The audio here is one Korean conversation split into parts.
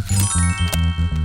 Thank you.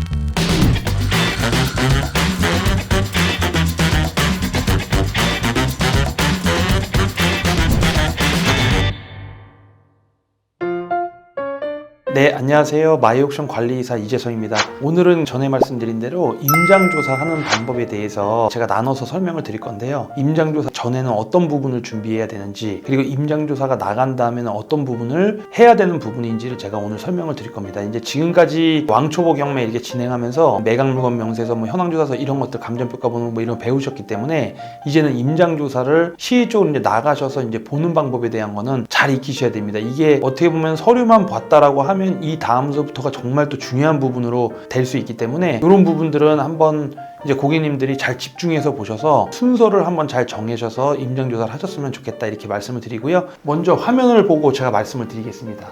네, 안녕하세요. 마이옥션 관리이사 이재성입니다. 오늘은 전에 말씀드린 대로 임장조사 하는 방법에 대해서 제가 나눠서 설명을 드릴 건데요. 임장조사 전에는 어떤 부분을 준비해야 되는지, 그리고 임장조사가 나간 다음에는 어떤 부분을 해야 되는 부분인지를 제가 오늘 설명을 드릴 겁니다. 이제 지금까지 왕초보 경매 이렇게 진행하면서 매각 물건 명세서, 뭐 현황조사서 이런 것들 감정평가 보는 뭐 이런 거 배우셨기 때문에 이제는 임장조사를 시의 쪽으로 이제 나가셔서 이제 보는 방법에 대한 거는 잘 익히셔야 됩니다. 이게 어떻게 보면 서류만 봤다라고 하면 이 다음서부터가 정말 또 중요한 부분으로 될 수 있기 때문에 이런 부분들은 한번 이제 고객님들이 잘 집중해서 보셔서 순서를 한번 잘 정하셔서 임장 조사를 하셨으면 좋겠다 이렇게 말씀을 드리고요. 먼저 화면을 보고 제가 말씀을 드리겠습니다.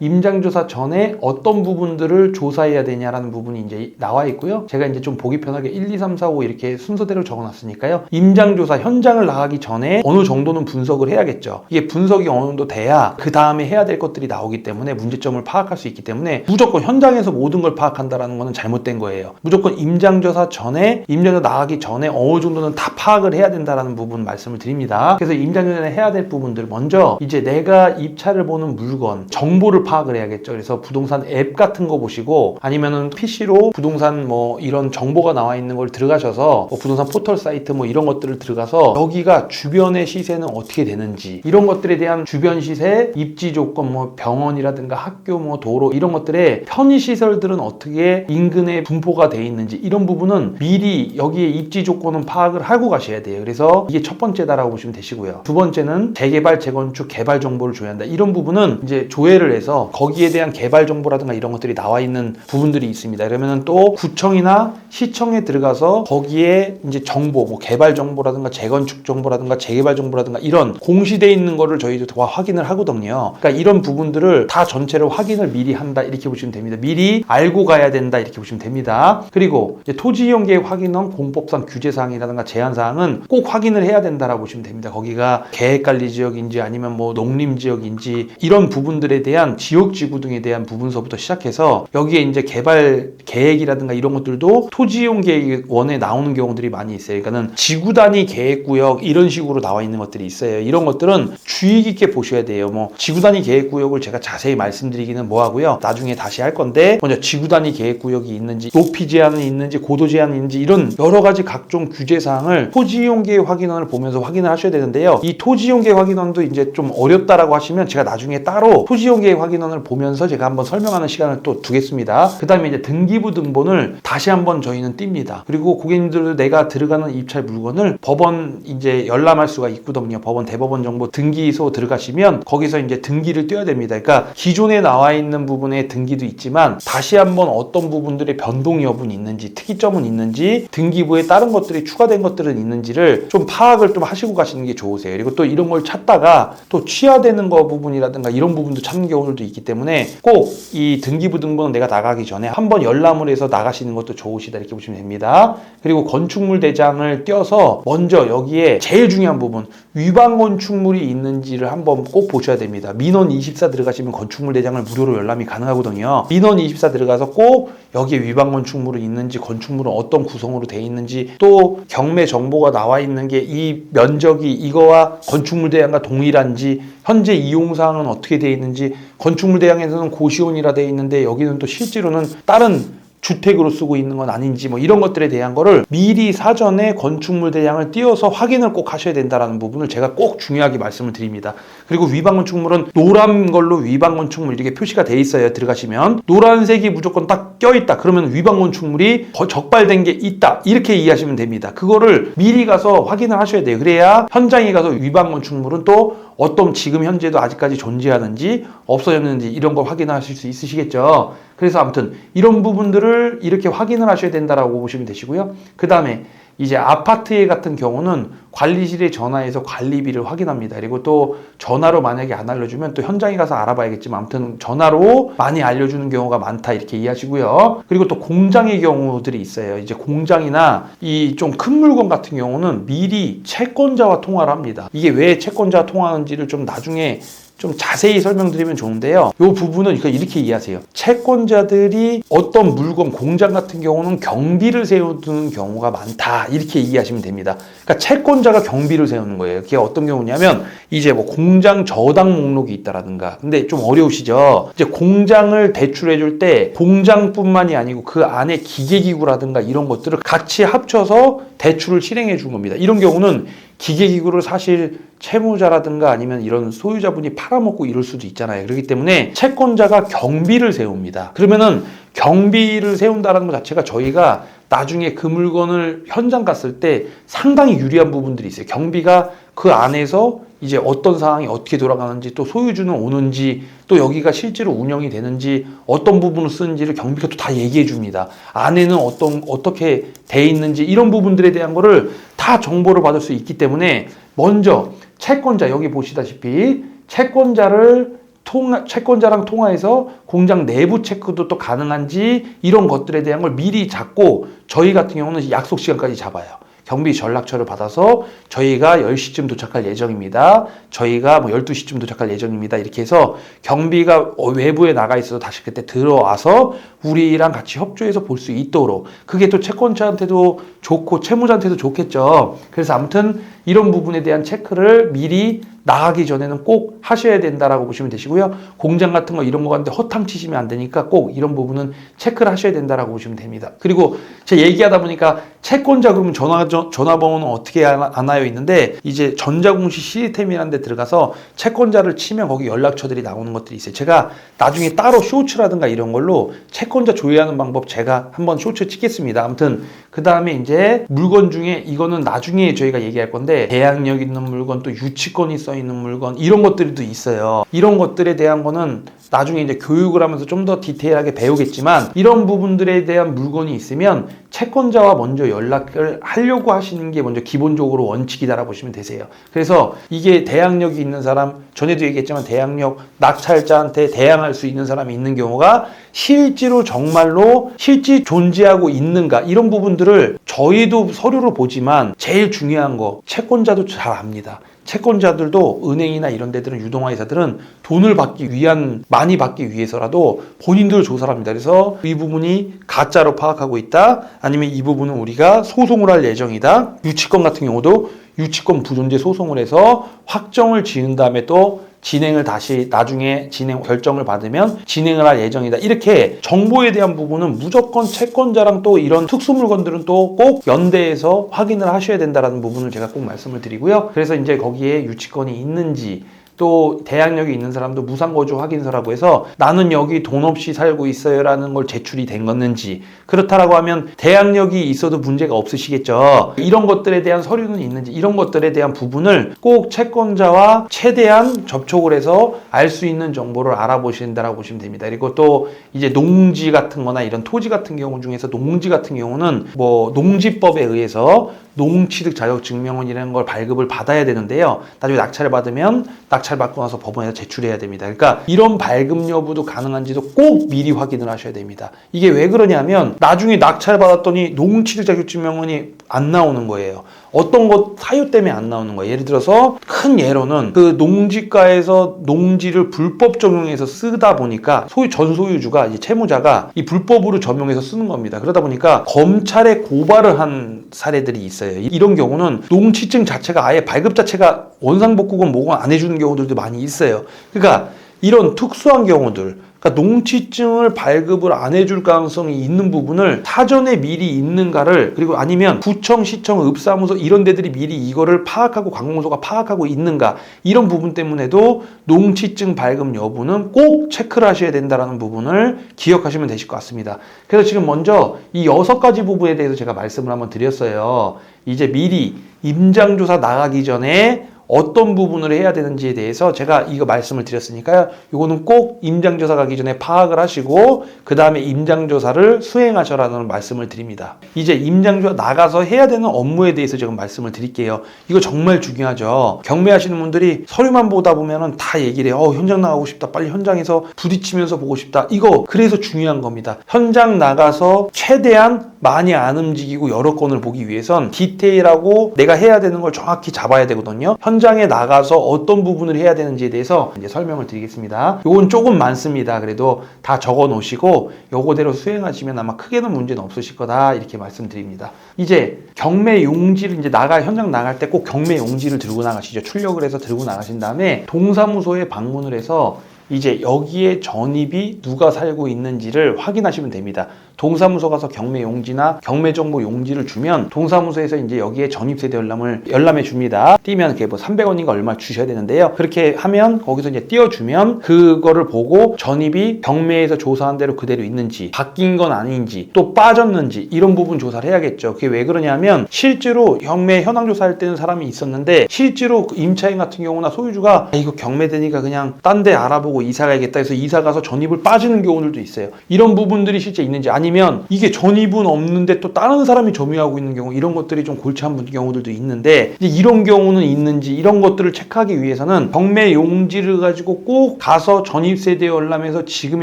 임장조사 전에 어떤 부분들을 조사해야 되냐라는 부분이 이제 나와 있고요. 제가 이제 좀 보기 편하게 1, 2, 3, 4, 5 이렇게 순서대로 적어놨으니까요. 임장조사 현장을 나가기 전에 어느 정도는 분석을 해야겠죠. 이게 분석이 어느 정도 돼야 그 다음에 해야 될 것들이 나오기 때문에 문제점을 파악할 수 있기 때문에 무조건 현장에서 모든 걸 파악한다라는 것은 잘못된 거예요. 무조건 임장조사 전에 임장조사 나가기 전에 어느 정도는 다 파악을 해야 된다라는 부분 말씀을 드립니다. 그래서 임장조사에 해야 될 부분들 먼저 이제 내가 입찰을 보는 물건 정보를 파악을 해야겠죠. 그래서 부동산 앱 같은 거 보시고 아니면은 PC로 부동산 뭐 이런 정보가 나와 있는 걸 들어가셔서 뭐 부동산 포털 사이트 뭐 이런 것들을 들어가서 여기가 주변의 시세는 어떻게 되는지 이런 것들에 대한 주변 시세, 입지 조건 뭐 병원이라든가 학교 뭐 도로 이런 것들의 편의 시설들은 어떻게 인근에 분포가 돼 있는지 이런 부분은 미리 여기에 입지 조건은 파악을 하고 가셔야 돼요. 그래서 이게 첫 번째다라고 보시면 되시고요. 두 번째는 재개발, 재건축, 개발 정보를 줘야 한다. 이런 부분은 이제 조회를 해서 거기에 대한 개발 정보라든가 이런 것들이 나와 있는 부분들이 있습니다. 그러면은 또 구청이나 시청에 들어가서 거기에 이제 정보, 뭐 개발 정보라든가 재건축 정보라든가 재개발 정보라든가 이런 공시돼 있는 거를 저희도 다 확인을 하거든요. 그러니까 이런 부분들을 다 전체를 확인을 미리 한다 이렇게 보시면 됩니다. 미리 알고 가야 된다 이렇게 보시면 됩니다. 그리고 토지 이용 계획 확인원 공법상 규제 사항이라든가 제한 사항은 꼭 확인을 해야 된다라고 보시면 됩니다. 거기가 계획 관리 지역인지 아니면 뭐 농림 지역인지 이런 부분들에 대한 지역 지구 등에 대한 부분서부터 시작해서 여기에 이제 개발 계획이라든가 이런 것들도 토지 이용 계획원에 나오는 경우들이 많이 있어요. 그러니까는 지구 단위 계획 구역 이런 식으로 나와 있는 것들이 있어요. 이런 것들은 주의 깊게 보셔야 돼요. 뭐 지구 단위 계획 구역을 제가 자세히 말씀드리기는 뭐 하고요. 나중에 다시 할 건데 먼저 지구 단위 계획 구역이 있는지 높이 제한은 있는지 고도 제한이 있는지 이런 여러 가지 각종 규제 사항을 토지 이용 계획 확인원을 보면서 확인을 하셔야 되는데요. 이 토지 이용 계획 확인원도 이제 좀 어렵다라고 하시면 제가 나중에 따로 토지 이용 계획 확인 원을 보면서 제가 한번 설명하는 시간을 또 두겠습니다. 그 다음에 이제 등기부 등본을 다시 한번 저희는 띱니다. 그리고 고객님들 내가 들어가는 입찰 물건을 법원 이제 열람할 수가 있거든요. 법원 대법원 정보 등기소 들어가시면 거기서 이제 등기를 떼야 됩니다. 그러니까 기존에 나와 있는 부분에 등기도 있지만 다시 한번 어떤 부분들의 변동 여부는 있는지 특이점은 있는지 등기부에 다른 것들이 추가된 것들은 있는지를 좀 파악을 좀 하시고 가시는 게 좋으세요. 그리고 또 이런 걸 찾다가 또 취하되는 거 부분이라든가 이런 부분도 찾는 경우들도 있기 때문에 꼭 이 등기부 등본은 내가 나가기 전에 한번 열람을 해서 나가시는 것도 좋으시다 이렇게 보시면 됩니다. 그리고 건축물 대장을 띄어서 먼저 여기에 제일 중요한 부분 위반 건축물이 있는지를 한번 꼭 보셔야 됩니다. 민원 24 들어가시면 건축물 대장을 무료로 열람이 가능하거든요. 민원 24 들어가서 꼭 여기에 위반 건축물이 있는지 건축물은 어떤 구성으로 돼 있는지 또 경매 정보가 나와 있는 게 이 면적이 이거와 건축물 대장과 동일한지 현재 이용 사항은 어떻게 돼 있는지 건축 물 대장에서는 고시원이라 돼 있는데 여기는 또 실제로는 다른 주택으로 쓰고 있는 건 아닌지 뭐 이런 것들에 대한 거를 미리 사전에 건축물 대장을 띄워서 확인을 꼭 하셔야 된다라는 부분을 제가 꼭 중요하게 말씀을 드립니다. 그리고 위반 건축물은 노란 걸로 위반 건축물 이렇게 표시가 돼 있어요. 들어가시면 노란색이 무조건 딱 껴 있다. 그러면 위반 건축물이 거- 적발된 게 있다. 이렇게 이해하시면 됩니다. 그거를 미리 가서 확인을 하셔야 돼요. 그래야 현장에 가서 위반 건축물은 또 어떤 지금 현재도 아직까지 존재하는지 없어졌는지 이런 걸 확인하실 수 있으시겠죠. 그래서 아무튼 이런 부분들을 이렇게 확인을 하셔야 된다라고 보시면 되시고요. 그 다음에 이제 아파트에 같은 경우는 관리실에 전화해서 관리비를 확인합니다. 그리고 또 전화로 만약에 안 알려주면 또 현장에 가서 알아봐야겠지만 아무튼 전화로 많이 알려주는 경우가 많다 이렇게 이해하시고요. 그리고 또 공장의 경우들이 있어요. 이제 공장이나 이 좀 큰 물건 같은 경우는 미리 채권자와 통화를 합니다. 이게 왜 채권자와 통화하는지를 좀 나중에 좀 자세히 설명드리면 좋은데요. 이 부분은 그러니까 이렇게 이해하세요. 채권자들이 어떤 물건, 공장 같은 경우는 경비를 세우는 경우가 많다. 이렇게 이해하시면 됩니다. 그러니까 채권자가 경비를 세우는 거예요. 그게 어떤 경우냐면 이제 뭐 공장 저당 목록이 있다라든가. 근데 좀 어려우시죠? 이제 공장을 대출해 줄 때 공장뿐만이 아니고 그 안에 기계기구라든가 이런 것들을 같이 합쳐서 대출을 실행해 준 겁니다. 이런 경우는 기계기구를 사실 채무자라든가 아니면 이런 소유자분이 팔아먹고 이럴 수도 있잖아요. 그렇기 때문에 채권자가 경비를 세웁니다. 그러면은 경비를 세운다는 것 자체가 저희가 나중에 그 물건을 현장 갔을 때 상당히 유리한 부분들이 있어요. 경비가 그 안에서 이제 어떤 상황이 어떻게 돌아가는지 또 소유주는 오는지 또 여기가 실제로 운영이 되는지 어떤 부분을 쓰는지를 경비가 또 다 얘기해 줍니다. 안에는 어떤 어떻게 돼 있는지 이런 부분들에 대한 거를 다 정보를 받을 수 있기 때문에 먼저 채권자 여기 보시다시피 채권자를 통화, 채권자랑 통화해서 공장 내부 체크도 또 가능한지 이런 것들에 대한 걸 미리 잡고 저희 같은 경우는 약속 시간까지 잡아요. 경비 전락처를 받아서 저희가 10시쯤 도착할 예정입니다. 저희가 뭐 12시쯤 도착할 예정입니다. 이렇게 해서 경비가 외부에 나가 있어도 다시 그때 들어와서 우리랑 같이 협조해서 볼 수 있도록 그게 또 채권자한테도 좋고 채무자한테도 좋겠죠. 그래서 아무튼 이런 부분에 대한 체크를 미리 나가기 전에는 꼭 하셔야 된다라고 보시면 되시고요. 공장 같은 거 이런 거 같은데 허탕 치시면 안 되니까 꼭 이런 부분은 체크를 하셔야 된다라고 보시면 됩니다. 그리고 제가 얘기하다 보니까 채권자 그러면 전화 전화번호는 어떻게 안하여 있는데 이제 전자공시 시스템이라는 데 들어가서 채권자를 치면 거기 연락처들이 나오는 것들이 있어요. 제가 나중에 따로 쇼츠라든가 이런 걸로 채권자 조회하는 방법 제가 한번 쇼츠 찍겠습니다. 아무튼 그 다음에 이제 물건 중에 이거는 나중에 저희가 얘기할 건데 대항력 있는 물건 또 유치권이 써 있는 물건 이런 것들도 있어요. 이런 것들에 대한 거는 나중에 이제 교육을 하면서 좀 더 디테일하게 배우겠지만 이런 부분들에 대한 물건이 있으면 채권자와 먼저 연락을 하려고 하시는 게 먼저 기본적으로 원칙이다라고 보시면 되세요. 그래서 이게 대항력이 있는 사람 전에도 얘기했지만 대항력 낙찰자한테 대항할 수 있는 사람이 있는 경우가 실제로 정말로 실제 존재하고 있는가 이런 부분들을 저희도 서류로 보지만 제일 중요한 거 채권자도 잘 압니다. 채권자들도 은행이나 이런 데들은 유동화회사들은 돈을 받기 위한 많이 받기 위해서라도 본인들 조사를 합니다. 그래서 이 부분이 가짜로 파악하고 있다. 아니면 이 부분은 우리가 소송을 할 예정이다. 유치권 같은 경우도 유치권 부존재 소송을 해서 확정을 지은 다음에 또 진행을 다시 나중에 진행 결정을 받으면 진행을 할 예정이다. 이렇게 정보에 대한 부분은 무조건 채권자랑 또 이런 특수 물건들은 또 꼭 연대해서 확인을 하셔야 된다라는 부분을 제가 꼭 말씀을 드리고요. 그래서 이제 거기에 유치권이 있는지 또 대항력이 있는 사람도 무상거주 확인서라고 해서 나는 여기 돈 없이 살고 있어요라는 걸 제출이 된 건지 그렇다라고 하면 대항력이 있어도 문제가 없으시겠죠. 이런 것들에 대한 서류는 있는지 이런 것들에 대한 부분을 꼭 채권자와 최대한 접촉을 해서 알 수 있는 정보를 알아보신다라고 보시면 됩니다. 그리고 또 이제 농지 같은 거나 이런 토지 같은 경우 중에서 농지 같은 경우는 뭐 농지법에 의해서 농취득 자격 증명원이라는 걸 발급을 받아야 되는데요. 나중에 낙찰을 받으면 낙찰 받고 나서 법원에서 제출해야 됩니다. 그러니까 이런 발급 여부도 가능한지도 꼭 미리 확인을 하셔야 됩니다. 이게 왜 그러냐면 나중에 낙찰 받았더니 농취득 자격 증명원이 안 나오는 거예요. 어떤 것 사유 때문에 안 나오는 거예요. 예를 들어서 큰 예로는 그 농지가에서 농지를 불법 적용해서 쓰다 보니까 소유 전 소유주가 이제 채무자가 이 불법으로 점용해서 쓰는 겁니다. 그러다 보니까 검찰에 고발을 한 사례들이 있어요. 이런 경우는 농취증 자체가 아예 발급 자체가 원상복구금 뭐고 안 해주는 경우들도 많이 있어요. 그러니까 이런 특수한 경우들 그러니까 농취증을 발급을 안 해줄 가능성이 있는 부분을 사전에 미리 있는가를 그리고 아니면 구청, 시청, 읍사무소 이런 데들이 미리 이거를 파악하고 관공서가 파악하고 있는가 이런 부분 때문에도 농취증 발급 여부는 꼭 체크를 하셔야 된다라는 부분을 기억하시면 되실 것 같습니다. 그래서 지금 먼저 이 여섯 가지 부분에 대해서 제가 말씀을 한번 드렸어요. 이제 미리 임장조사 나가기 전에 어떤 부분을 해야 되는지에 대해서 제가 이거 말씀을 드렸으니까요. 이거는 꼭 임장조사 가기 전에 파악을 하시고 그 다음에 임장조사를 수행하셔라는 말씀을 드립니다. 이제 임장조사 나가서 해야 되는 업무에 대해서 지금 말씀을 드릴게요. 이거 정말 중요하죠. 경매하시는 분들이 서류만 보다 보면은 다 얘기를 해요. 어, 현장 나가고 싶다. 빨리 현장에서 부딪히면서 보고 싶다. 이거 그래서 중요한 겁니다. 현장 나가서 최대한 많이 안 움직이고 여러 건을 보기 위해선 디테일하고 내가 해야 되는 걸 정확히 잡아야 되거든요. 현 장에 나가서 어떤 부분을 해야 되는지에 대해서 이제 설명을 드리겠습니다. 요건 조금 많습니다. 그래도 다 적어 놓으시고 요거대로 수행하시면 아마 크게는 문제는 없으실 거다 이렇게 말씀드립니다. 이제 경매 용지를 이제 나가 현장 나갈 때 꼭 경매 용지를 들고 나가시죠. 출력을 해서 들고 나가신 다음에 동사무소에 방문을 해서 이제 여기에 전입이 누가 살고 있는지를 확인하시면 됩니다. 동사무소 가서 경매 용지나 경매 정보 용지를 주면 동사무소에서 이제 여기에 전입 세대 열람을 열람해 줍니다. 띄면 그게 뭐 300원인가 얼마 주셔야 되는데요. 그렇게 하면 거기서 이제 띄워 주면 그거를 보고 전입이 경매에서 조사한 대로 그대로 있는지 바뀐 건 아닌지 또 빠졌는지 이런 부분 조사를 해야겠죠. 그게 왜 그러냐면 실제로 경매 현황 조사할 때는 사람이 있었는데 실제로 그 임차인 같은 경우나 소유주가 아, 이거 경매되니까 그냥 딴 데 알아보고 이사 가야겠다 해서 이사 가서 전입을 빠지는 경우들도 있어요. 이런 부분들이 실제 있는지 아니면 이게 전입은 없는데 또 다른 사람이 점유하고 있는 경우 이런 것들이 좀 골치 아픈 경우들도 있는데 이런 경우는 있는지 이런 것들을 체크하기 위해서는 경매 용지를 가지고 꼭 가서 전입 세대 열람해서 지금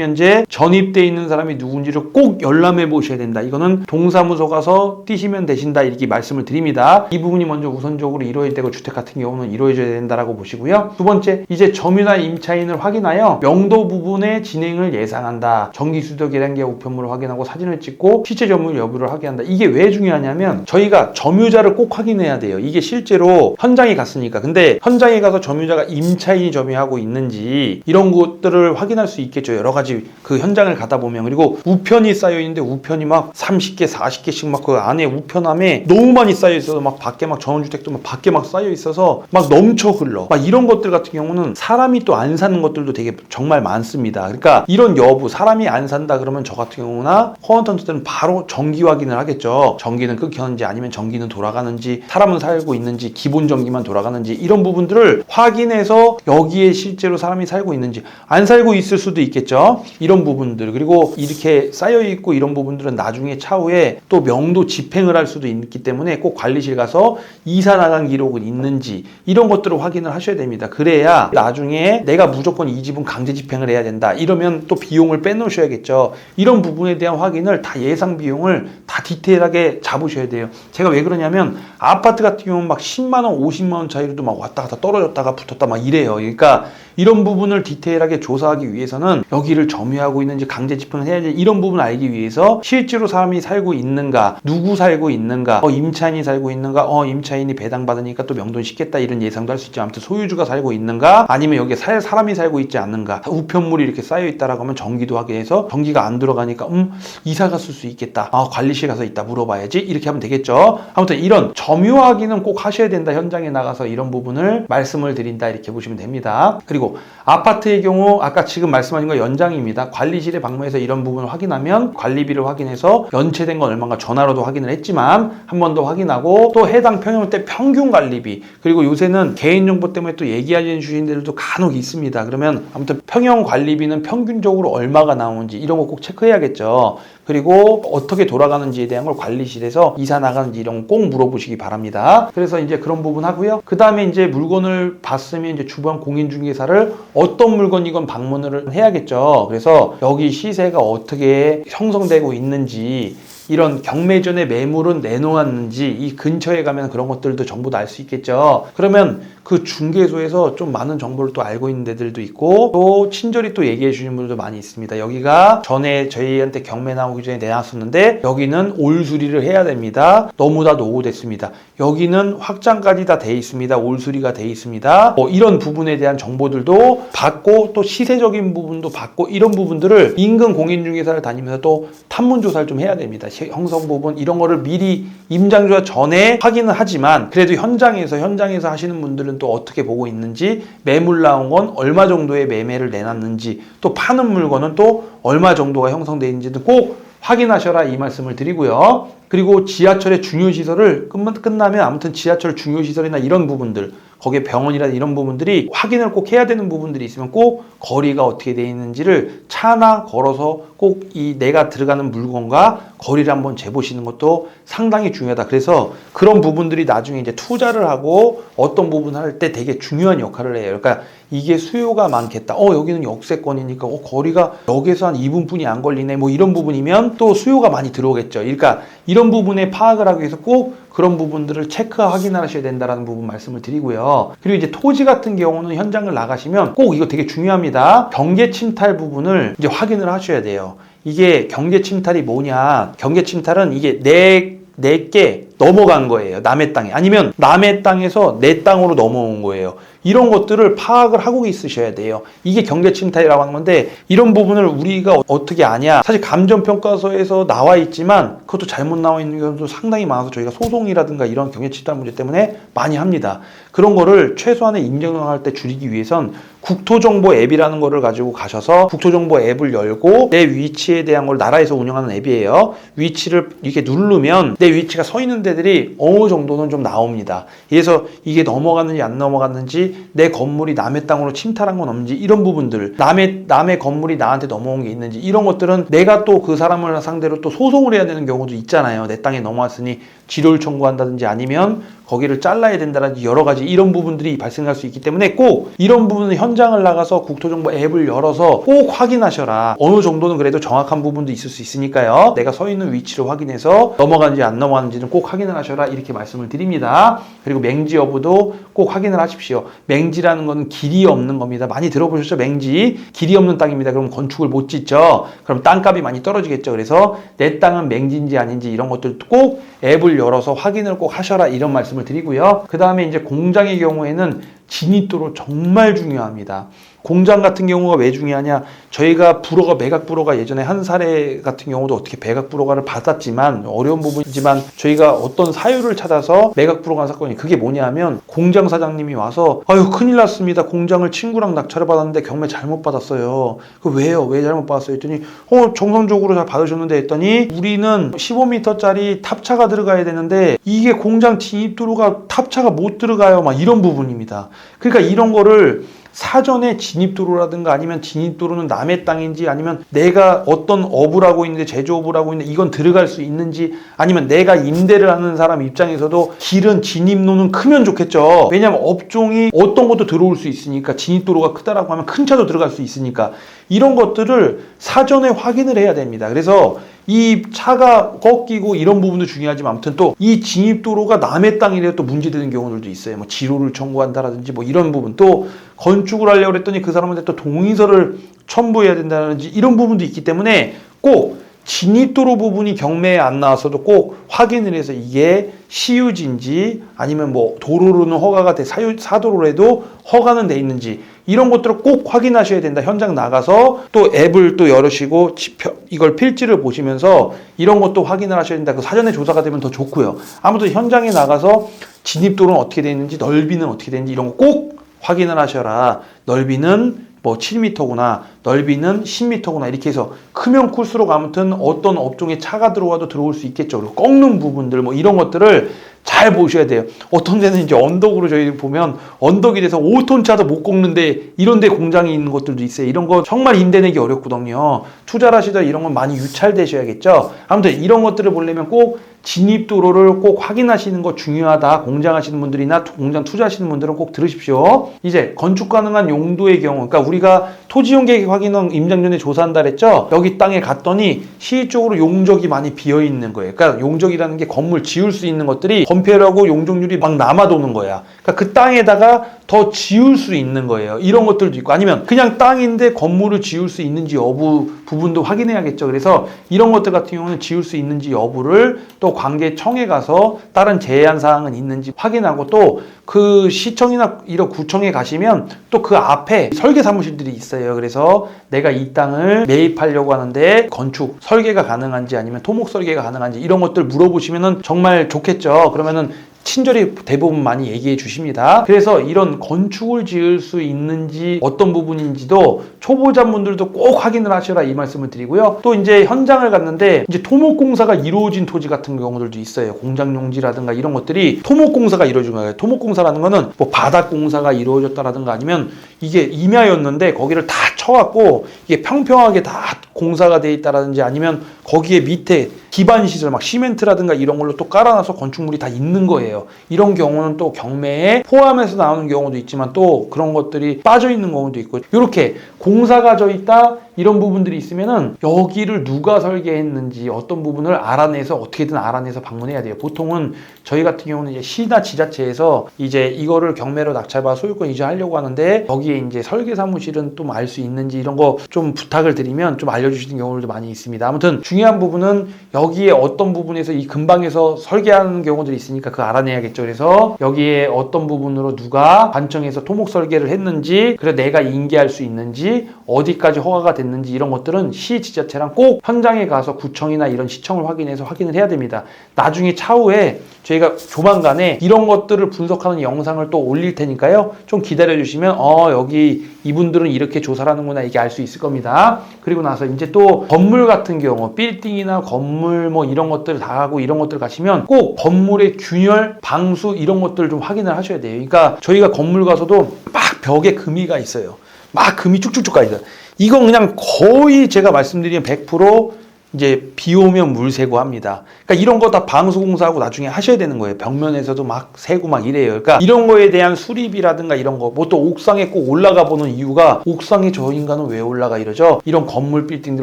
현재 전입돼 있는 사람이 누군지를 꼭 열람해 보셔야 된다. 이거는 동사무소 가서 뛰시면 되신다 이렇게 말씀을 드립니다. 이 부분이 먼저 우선적으로 이루어야 되고 주택 같은 경우는 이루어져야 된다라고 보시고요. 두 번째 이제 점유나 임차인을 확인하여 명도 부분의 진행을 예상한다. 정기 수도 계량기 우편물을 확인하고 사진을 찍고 실제 점유 여부를 확인한다. 이게 왜 중요하냐면 저희가 점유자를 꼭 확인해야 돼요. 이게 실제로 현장에 갔으니까. 근데 현장에 가서 점유자가 임차인이 점유하고 있는지 이런 것들을 확인할 수 있겠죠. 여러 가지 그 현장을 가다 보면 그리고 우편이 쌓여 있는데 우편이 막 30개, 40개씩 막 그 안에 우편함에 너무 많이 쌓여 있어서 막 밖에 막 전원주택도 막 밖에 막 쌓여 있어서 막 넘쳐 흘러. 막 이런 것들 같은 경우는 사람이 또 안 사는 것들도 되게 정말 많습니다. 그러니까 이런 여부 사람이 안 산다 그러면 저 같은 경우나 허언턴트 때는 바로 전기 확인을 하겠죠. 전기는 끊겼는지 아니면 전기는 돌아가는지 사람은 살고 있는지 기본 전기만 돌아가는지 이런 부분들을 확인해서 여기에 실제로 사람이 살고 있는지 안 살고 있을 수도 있겠죠. 이런 부분들 그리고 이렇게 쌓여 있고 이런 부분들은 나중에 차후에 또 명도 집행을 할 수도 있기 때문에 꼭 관리실 가서 이사 나간 기록은 있는지 이런 것들을 확인을 하셔야 됩니다. 그래야 나중에 내가 무조건 이 집은 강제 집행을 해야 된다. 이러면 또 비용을 빼놓으셔야겠죠. 이런 부분에 대한 확인을 다 예상 비용을 다 디테일하게 잡으셔야 돼요. 제가 왜 그러냐면 아파트 같은 경우는 막 10만 원, 50만 원 차이로도 막 왔다 갔다 떨어졌다가 붙었다 막 이래요. 그러니까 이런 부분을 디테일하게 조사하기 위해서는 여기를 점유하고 있는지 강제 집행을 해야 지 이런 부분을 알기 위해서 실제로 사람이 살고 있는가, 누구 살고 있는가, 어, 임차인이 살고 있는가, 어, 임차인이 배당받으니까 또 명돈 씻겠다 이런 예상도 할 수 있죠. 아무튼 소유주가 살고 있는가, 아니면 여기에 살, 사람이 살고 있지 않는가, 우편물이 이렇게 쌓여 있다라고 하면 전기도 확인해서 전기가 안 들어가니까 음 이사 갔을 수 있겠다. 아 관리실 가서 있다 물어봐야지 이렇게 하면 되겠죠. 아무튼 이런 점유 확인은 꼭 하셔야 된다. 현장에 나가서 이런 부분을 말씀을 드린다 이렇게 보시면 됩니다. 그리고 아파트의 경우 아까 지금 말씀하신 거 연장입니다. 관리실에 방문해서 이런 부분을 확인하면 관리비를 확인해서 연체된 건 얼마인가 전화로도 확인을 했지만 한 번 더 확인하고 또 해당 평형 때 평균 관리비 그리고 요새는 개인정보 때문에 또 얘기하는 주신 데들도 간혹 있습니다. 그러면 아무튼 평형 관리비는 평균적으로 얼마가 나오는지 이런 거 꼭 체크해야겠죠. 그리고 어떻게 돌아가는지에 대한 걸 관리실에서 이사 나가는지 이런 거 꼭 물어보시기 바랍니다. 그래서 이제 그런 부분 하고요. 그 다음에 이제 물건을 봤으면 이제 주변 공인중개사를 어떤 물건이건 방문을 해야겠죠. 그래서 여기 시세가 어떻게 형성되고 있는지 이런 경매 전에 매물은 내놓았는지 이 근처에 가면 그런 것들도 정보 알수 있겠죠. 그러면 그 중개소에서 좀 많은 정보를 또 알고 있는 데들도 있고 또 친절히 또 얘기해 주시는 분들도 많이 있습니다. 여기가 전에 저희한테 경매 나오기 전에 내놨었는데 여기는 올 수리를 해야 됩니다. 너무 다 노후됐습니다. 여기는 확장까지 다 돼 있습니다. 올 수리가 돼 있습니다. 뭐 이런 부분에 대한 정보들도 받고 또 시세적인 부분도 받고 이런 부분들을 인근 공인중개사를 다니면서 또 탐문 조사를 좀 해야 됩니다. 시- 형성 부분 이런 거를 미리 임장조사 전에 확인은 하지만 그래도 현장에서 현장에서 하시는 분들은 또 어떻게 보고 있는지 매물 나온 건 얼마 정도의 매매를 내놨는지 또 파는 물건은 또 얼마 정도가 형성되어 있는지도 꼭 확인하셔라 이 말씀을 드리고요. 그리고 지하철의 중요 시설을 끝나- 끝나면 아무튼 지하철 중요 시설이나 이런 부분들 거기에 병원이라든 이런 부분들이 확인을 꼭 해야 되는 부분들이 있으면 꼭 거리가 어떻게 되어 있는지를 차나 걸어서 꼭 이 내가 들어가는 물건과 거리를 한번 재보시는 것도 상당히 중요하다. 그래서 그런 부분들이 나중에 이제 투자를 하고 어떤 부분을 할때 되게 중요한 역할을 해요. 그러니까 이게 수요가 많겠다. 어, 여기는 역세권이니까 어, 거리가 역에서 한 2분뿐이 안 걸리네. 뭐 이런 부분이면 또 수요가 많이 들어오겠죠. 그러니까 이런 부분에 파악을 하기 위해서 꼭 그런 부분들을 체크 확인하셔야 된다라는 부분 말씀을 드리고요. 그리고 이제 토지 같은 경우는 현장을 나가시면 꼭 이거 되게 중요합니다. 경계 침탈 부분을 이제 확인을 하셔야 돼요. 이게 경계 침탈이 뭐냐? 경계 침탈은 이게 내 내게 넘어간 거예요. 남의 땅에. 아니면 남의 땅에서 내 땅으로 넘어온 거예요. 이런 것들을 파악을 하고 있으셔야 돼요. 이게 경계 침탈이라고 하는 건데 이런 부분을 우리가 어떻게 아냐? 사실 감정평가서에서 나와 있지만 그것도 잘못 나와 있는 경우도 상당히 많아서 저희가 소송이라든가 이런 경계 침탈 문제 때문에 많이 합니다. 그런 거를 최소한의 인정할 때 줄이기 위해선 국토정보 앱이라는 거를 가지고 가셔서 국토정보 앱을 열고 내 위치에 대한 걸 나라에서 운영하는 앱이에요. 위치를 이렇게 누르면 내 위치가 서 있는 데들이 어느 정도는 좀 나옵니다. 그래서 이게 넘어갔는지 안 넘어갔는지 내 건물이 남의 땅으로 침탈한 건 없는지 이런 부분들 남의 남의 건물이 나한테 넘어온 게 있는지 이런 것들은 내가 또 그 사람을 상대로 또 소송을 해야 되는 경우도 있잖아요. 내 땅에 넘어왔으니 지료를 청구한다든지 아니면 거기를 잘라야 된다든지 여러 가지 이런 부분들이 발생할 수 있기 때문에 꼭 이런 부분은 현장을 나가서 국토정보 앱을 열어서 꼭 확인하셔라. 어느 정도는 그래도 정확한 부분도 있을 수 있으니까요. 내가 서 있는 위치를 확인해서 넘어가는지 안 넘어가는지는 꼭 확인을 하셔라. 이렇게 말씀을 드립니다. 그리고 맹지 여부도 꼭 확인을 하십시오. 맹지라는 건 길이 없는 겁니다. 많이 들어보셨죠? 맹지. 길이 없는 땅입니다. 그럼 건축을 못 짓죠. 그럼 땅값이 많이 떨어지겠죠. 그래서 내 땅은 맹지인지 아닌지 이런 것들도 꼭 앱을 열어서 확인을 꼭 하셔라. 이런 말씀을 드리고요. 그 다음에 이제 공장의 경우에는 진입도로 정말 중요합니다. 공장 같은 경우가 왜 중요하냐? 저희가 불허가 매각 불허가 예전에 한 사례 같은 경우도 어떻게 매각 불허가를 받았지만 어려운 부분이지만 저희가 어떤 사유를 찾아서 매각 불허가 사건이 그게 뭐냐면 공장 사장님이 와서 아유 큰일 났습니다. 공장을 친구랑 낙찰을 받았는데 경매 잘못 받았어요. 그 왜요? 왜 잘못 받았어요? 했더니 어 정상적으로 잘 받으셨는데 했더니 우리는 15m짜리 탑차가 들어가야 되는데 이게 공장 진입 도로가 탑차가 못 들어가요. 막 이런 부분입니다. 그러니까 이런 거를 사전에 진입도로라든가 아니면 진입도로는 남의 땅인지 아니면 내가 어떤 업을 하고 있는데 제조업을 하고 있는데 이건 들어갈 수 있는지 아니면 내가 임대를 하는 사람 입장에서도 길은 진입로는 크면 좋겠죠. 왜냐하면 업종이 어떤 것도 들어올 수 있으니까 진입도로가 크다라고 하면 큰 차도 들어갈 수 있으니까 이런 것들을 사전에 확인을 해야 됩니다. 그래서 이 차가 꺾이고 이런 부분도 중요하지만 아무튼 또 이 진입도로가 남의 땅이래 또 문제되는 경우들도 있어요. 뭐 지로를 청구한다라든지 뭐 이런 부분 또 건축을 하려고 그랬더니 그 사람한테 또 동의서를 첨부해야 된다든지 이런 부분도 있기 때문에 꼭 진입도로 부분이 경매에 안 나와서도 꼭 확인을 해서 이게 시유지인지 아니면 뭐 도로로는 허가가 돼 사유, 사도로 해도 허가는 돼 있는지 이런 것들을 꼭 확인하셔야 된다. 현장 나가서 또 앱을 또 열으시고 지표- 이걸 필지를 보시면서 이런 것도 확인을 하셔야 된다. 그 사전에 조사가 되면 더 좋고요. 아무튼 현장에 나가서 진입도로는 어떻게 돼 있는지 넓이는 어떻게 되는지 이런 거 꼭 확인을 하셔라. 넓이는 뭐 7m구나, 넓이는 10m구나 이렇게 해서 크면 클수록 아무튼 어떤 업종에 차가 들어와도 들어올 수 있겠죠. 그리고 꺾는 부분들 뭐 이런 것들을 잘 보셔야 돼요. 어떤 데는 이제 언덕으로 저희 보면 언덕이 돼서 5톤 차도 못 꺾는데 이런 데 공장이 있는 것들도 있어요. 이런 거 정말 임대 내기 어렵거든요. 투자를 하시다 이런 건 많이 유찰되셔야겠죠. 아무튼 이런 것들을 보려면 꼭 진입도로를 꼭 확인하시는 거 중요하다. 공장 하시는 분들이나 투- 공장 투자하시는 분들은 꼭 들으십시오. 이제 건축 가능한 용도의 경우, 그러니까 우리가 토지용 계획 확인은 임장 전에 조사한다 그랬죠? 여기 땅에 갔더니 시 쪽으로 용적이 많이 비어 있는 거예요. 그러니까 용적이라는 게 건물 지을 수 있는 것들이 건폐라고 용적률이 막 남아도는 거야. 그러니까 그 땅에다가 더 지을 수 있는 거예요. 이런 것들도 있고 아니면 그냥 땅인데 건물을 지을 수 있는지 여부 부분도 확인해야겠죠. 그래서 이런 것들 같은 경우는 지을 수 있는지 여부를 또 관계청에 가서 다른 제한 사항은 있는지 확인하고 또 그 시청이나 이런 구청에 가시면 또 그 앞에 설계 사무실들이 있어요. 그래서 내가 이 땅을 매입하려고 하는데 건축 설계가 가능한지 아니면 토목 설계가 가능한지 이런 것들 물어보시면은 정말 좋겠죠. 그러면은 친절히 대부분 많이 얘기해 주십니다. 그래서 이런 건축을 지을 수 있는지 어떤 부분인지도 초보자분들도 꼭 확인을 하셔라 이 말씀을 드리고요. 또 이제 현장을 갔는데 이제 토목공사가 이루어진 토지 같은 경우들도 있어요. 공장 용지라든가 이런 것들이 토목공사가 이루어진 거예요. 토목공사라는 거는 뭐 바닥공사가 이루어졌다라든가 아니면 이게 임야였는데 거기를 다 쳐갖고 이게 평평하게 다 공사가 돼 있다라든지 아니면 거기에 밑에 기반 시설 막 시멘트라든가 이런 걸로 또 깔아놔서 건축물이 다 있는 거예요. 이런 경우는 또 경매에 포함해서 나오는 경우도 있지만 또 그런 것들이 빠져 있는 경우도 있고 이렇게 공사가 져 있다 이런 부분들이 있으면은 여기를 누가 설계했는지 어떤 부분을 알아내서 어떻게든 알아내서 방문해야 돼요. 보통은 저희 같은 경우는 이제 시나 지자체에서 이제 이거를 경매로 낙찰받아 소유권 이전하려고 하는데 여기에 이제 설계 사무실은 또알수 있는 지 이런 거 좀 부탁을 드리면 좀 알려주시는 경우들도 많이 있습니다. 아무튼 중요한 부분은 여기에 어떤 부분에서 이 근방에서 설계하는 경우들이 있으니까 그거 알아내야겠죠. 그래서 여기에 어떤 부분으로 누가 관청에서 토목 설계를 했는지 그래 내가 인계할 수 있는지 어디까지 허가가 됐는지 이런 것들은 시 지자체랑 꼭 현장에 가서 구청이나 이런 시청을 확인해서 확인을 해야 됩니다. 나중에 차후에 저희가 조만간에 이런 것들을 분석하는 영상을 또 올릴 테니까요. 좀 기다려 주시면 어 여기 이분들은 이렇게 조사를 하는구나 이게 알 수 있을 겁니다. 그리고 나서 이제 또 건물 같은 경우 빌딩이나 건물 뭐 이런 것들 다 하고 이런 것들 가시면 꼭 건물의 균열, 방수 이런 것들 좀 확인을 하셔야 돼요. 그러니까 저희가 건물 가서도 막 벽에 금이가 있어요. 막 금이 쭉쭉쭉 가 있어요. 이건 그냥 거의 제가 말씀드린 100% 이제 비 오면 물 새고 합니다. 그러니까 이런 거 다 방수공사하고 나중에 하셔야 되는 거예요. 벽면에서도 막 새고 막 이래요. 그러니까 이런 거에 대한 수리비라든가 이런 거, 뭐 또 옥상에 꼭 올라가 보는 이유가 옥상에 저 인간은 왜 올라가 이러죠? 이런 건물 빌딩들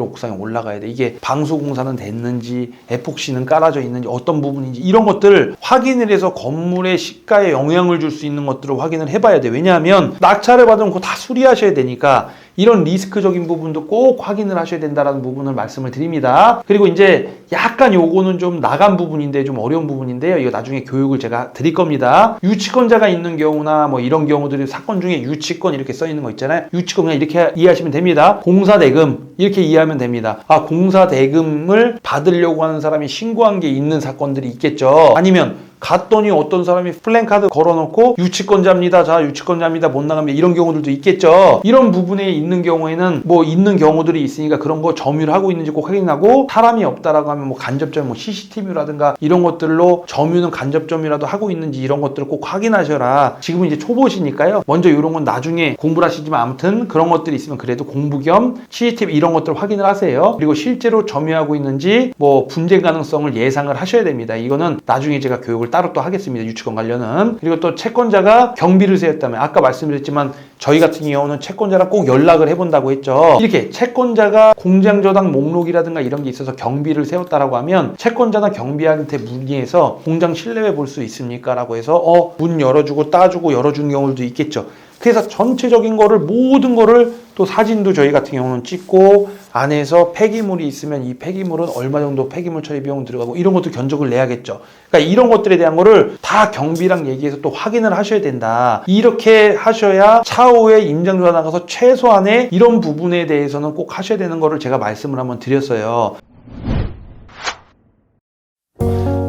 옥상에 올라가야 돼. 이게 방수공사는 됐는지, 에폭시는 깔아져 있는지, 어떤 부분인지 이런 것들을 확인을 해서 건물의 시가에 영향을 줄 수 있는 것들을 확인을 해봐야 돼. 왜냐하면 낙찰을 받으면 그거 다 수리하셔야 되니까 이런 리스크적인 부분도 꼭 확인을 하셔야 된다라는 부분을 말씀을 드립니다. 그리고 이제 약간 요거는 좀 나간 부분인데 좀 어려운 부분인데요. 이거 나중에 교육을 제가 드릴 겁니다. 유치권자가 있는 경우나 뭐 이런 경우들이 사건 중에 유치권 이렇게 써 있는 거 있잖아요. 유치권 그냥 이렇게 이해하시면 됩니다. 공사 대금 이렇게 이해하면 됩니다. 아 공사 대금을 받으려고 하는 사람이 신고한 게 있는 사건들이 있겠죠. 아니면 갔더니 어떤 사람이 플랜카드 걸어놓고 유치권자입니다. 자, 유치권자입니다. 못 나갑니다. 이런 경우들도 있겠죠. 이런 부분에 있는 경우에는 뭐 있는 경우들이 있으니까 그런 거 점유를 하고 있는지 꼭 확인하고 사람이 없다라고 하면 뭐 간접점, 뭐 CCTV라든가 이런 것들로 점유는 간접점이라도 하고 있는지 이런 것들을 꼭 확인하셔라. 지금은 이제 초보시니까요. 먼저 이런 건 나중에 공부를 하시지만 아무튼 그런 것들이 있으면 그래도 공부 겸 CCTV 이런 것들 확인을 하세요. 그리고 실제로 점유하고 있는지 뭐 분쟁 가능성을 예상을 하셔야 됩니다. 이거는 나중에 제가 교육을 따로 또 하겠습니다. 유치권 관련은. 그리고 또 채권자가 경비를 세웠다면 아까 말씀드렸지만 저희 같은 경우는 채권자랑 꼭 연락을 해본다고 했죠. 이렇게 채권자가 공장 저당 목록이라든가 이런 게 있어서 경비를 세웠다라고 하면 채권자나 경비한테 문의해서 공장 실내에 볼수 있습니까? 라고 해서 어, 문 열어주고 따주고 열어준 경우도 있겠죠. 그래서 전체적인 거를 모든 거를 또 사진도 저희 같은 경우는 찍고 안에서 폐기물이 있으면 이 폐기물은 얼마 정도 폐기물 처리 비용 들어가고 이런 것도 견적을 내야겠죠. 그러니까 이런 것들에 대한 거를 다 경비랑 얘기해서 또 확인을 하셔야 된다. 이렇게 하셔야 차후에 임장조사 나가서 최소한의 이런 부분에 대해서는 꼭 하셔야 되는 거를 제가 말씀을 한번 드렸어요.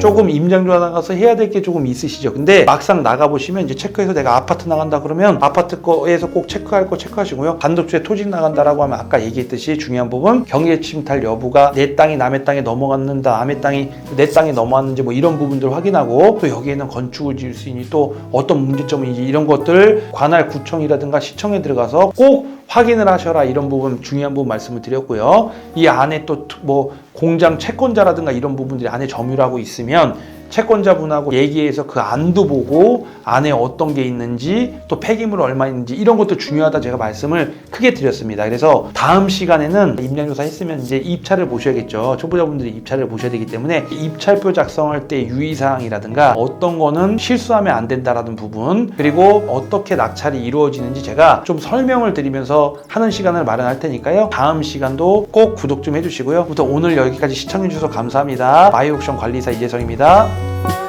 조금 임장조사 나가서 해야 될 게 조금 있으시죠. 근데 막상 나가 보시면 이제 체크해서 내가 아파트 나간다 그러면 아파트 거에서 꼭 체크할 거 체크하시고요. 단독주에 토지 나간다라고 하면 아까 얘기했듯이 중요한 부분 경계 침탈 여부가 내 땅이 남의 땅에 넘어갔는다, 남의 땅이 내 땅에 넘어왔는지 뭐 이런 부분들 확인하고 또 여기에는 건축을 지을 수 있니 또 어떤 문제점인지 이런 것들 관할 구청이라든가 시청에 들어가서 꼭 확인을 하셔라 이런 부분 중요한 부분 말씀을 드렸고요. 이 안에 또 뭐 공장 채권자라든가 이런 부분들이 안에 점유하고 있으면 채권자분하고 얘기해서 그 안도 보고 안에 어떤 게 있는지 또 폐기물 얼마 있는지 이런 것도 중요하다 제가 말씀을 크게 드렸습니다. 그래서 다음 시간에는 임량조사 했으면 이제 입찰을 보셔야겠죠. 초보자분들이 입찰을 보셔야 되기 때문에 입찰표 작성할 때 유의사항이라든가 어떤 거는 실수하면 안 된다라는 부분 그리고 어떻게 낙찰이 이루어지는지 제가 좀 설명을 드리면서 하는 시간을 마련할 테니까요. 다음 시간도 꼭 구독 좀 해주시고요. 아무튼 오늘 여기까지 시청해주셔서 감사합니다. 마이옥션 관리사 이재성입니다. you